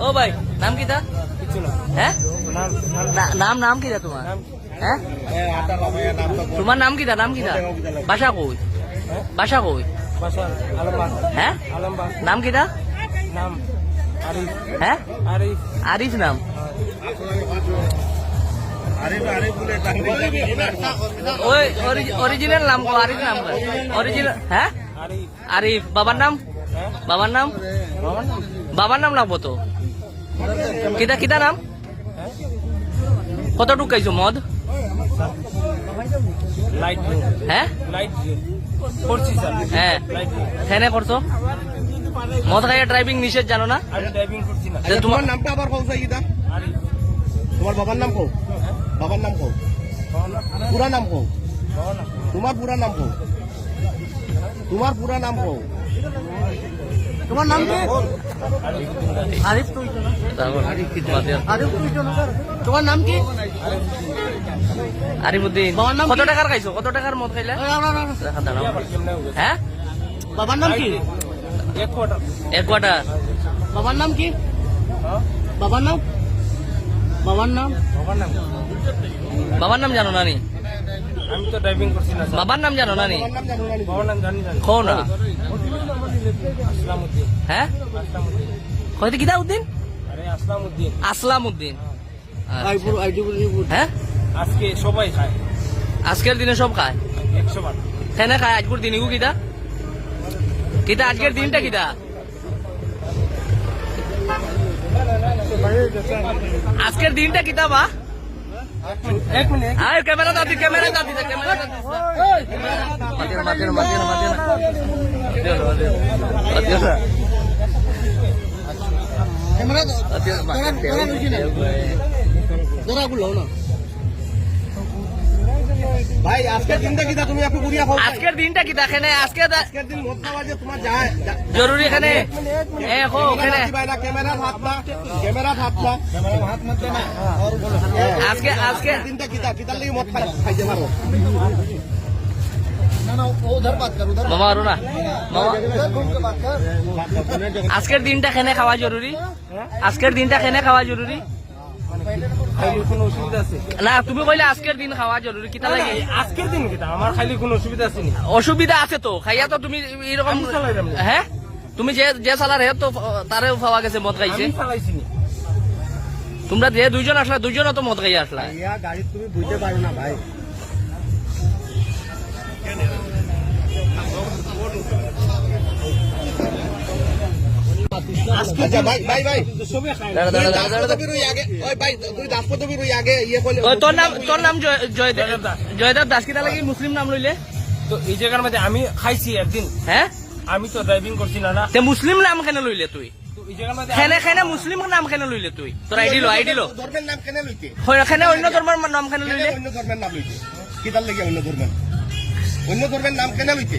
ও ভাই নাম কিতা হ্যাঁ? না- নাম নাম কিতা তোমার? হ্যাঁ? তোমার নাম কিতা নাম কিতা বাসা কই? বাসা কই? হ্যাঁ? নাম কিতা নাম আরিফ। হ্যাঁ? আরিফ। নাম। ওই অরিজিনাল নাম কো আরিফ নাম অরিজিনাল হ্যাঁ? আরিফ। আরিফ। বাবার নাম? বাবার নাম? বাবার নাম লাগবো তো? কিতা কিতা নাম? কত ঢুকাইছো মদ? লাইট হ্যাঁ? হ্যাঁ। করছ মদ খাইয়া ড্রাইভিং নিষেধ জানো না? তোমার নামটা আবার তোমার বাবার নাম কো বাবার নাম কো পুরা নাম কো তোমার পুরা নাম কো তোমার পুরা নাম কো তোমার নাম কি? আরিফ তুই। আরিফ তুই তোমার নাম কি? আরিফুদ্দিন। কত টাকার খাইছো? কত টাকার মদ খাইলে? হ্যাঁ? বাবার নাম কি? এক কোয়ার্টার। বাবার নাম কি? বাবার নাম? বাবার নাম? বাবার নাম। বাবার নাম জানো না নি আমি তো ড্রাইভিং করছি না বাবার নাম জানো না নি বাবার নাম জানি না। হ্যাঁ? কিতা উদ্দিন আসলাম উদ্দিন আচ্ছা। হ্যাঁ? আজকে সবাই খায়। আজকের দিনে সব খায়? একশো বার খেনে খায় আজকের দিন কিতা? কিতা আজকের দিনটা কিতা? আজকের দিনটা কিতা বা? এক মিনিট। আয় ক্যামেরা দাদি ক্যামেরা দাদি ক্যামেরা দাদি মাতিয়ে ধরা গুলো না ভাই আজকের দিনটা কিটা তুমি একটু ঘুরিয়া খাও আজকের দিনটা কিতা খেনে আজকে আজকের দিন মদ খাওয়া যে তোমার যায় জরুরি এখানে? এ হো ওখানে। ক্যামেরা হাত না ক্যামেরা হাত না। আজকে আজকে। দিনটা কিটা কিটার লাগি মদ খাই খাইতে পারো না না ও উধর বাত কর উধর আজকের দিনটা খেনে খাওয়া জরুরি? আজকের দিনটা খেনে খাওয়া জরুরি? না তুমি আজকের দিন খাওয়া খাইলে কোনো অসুবিধা আছে অসুবিধা আছে তো খাইয়া তো তুমি হ্যাঁ? তুমি যে হে তো গেছে মদ খাইছে। তোমরা যে দুইজন আসলা দুইজনও তো মদ খাইয়া আসলা। গাড়ি তুমি বুঝতে পারো না ভাই। তোর নাম তোর নাম জয়- জয়দেব দাস। দাস কিতা লাগি মুসলিম নাম লইলে? তো এই জায়গার মধ্যে আমি খাইছি একদিন। হ্যাঁ? আমি তো ড্রাইভিং করছি না না তে মুসলিম নাম কেন লইলে তুই? খেনে খেনে মুসলিম নাম কেন লইলে তুই? তোর আইডি লো আইডি লো। নাম কেন লইতে? খেনে অন্য ধর্মের নাম কেন লইলে? অন্য ধর্মের নাম লইতে। কিতার লেগে অন্য ধর্মের? অন্য ধর্মের নাম কেন তো।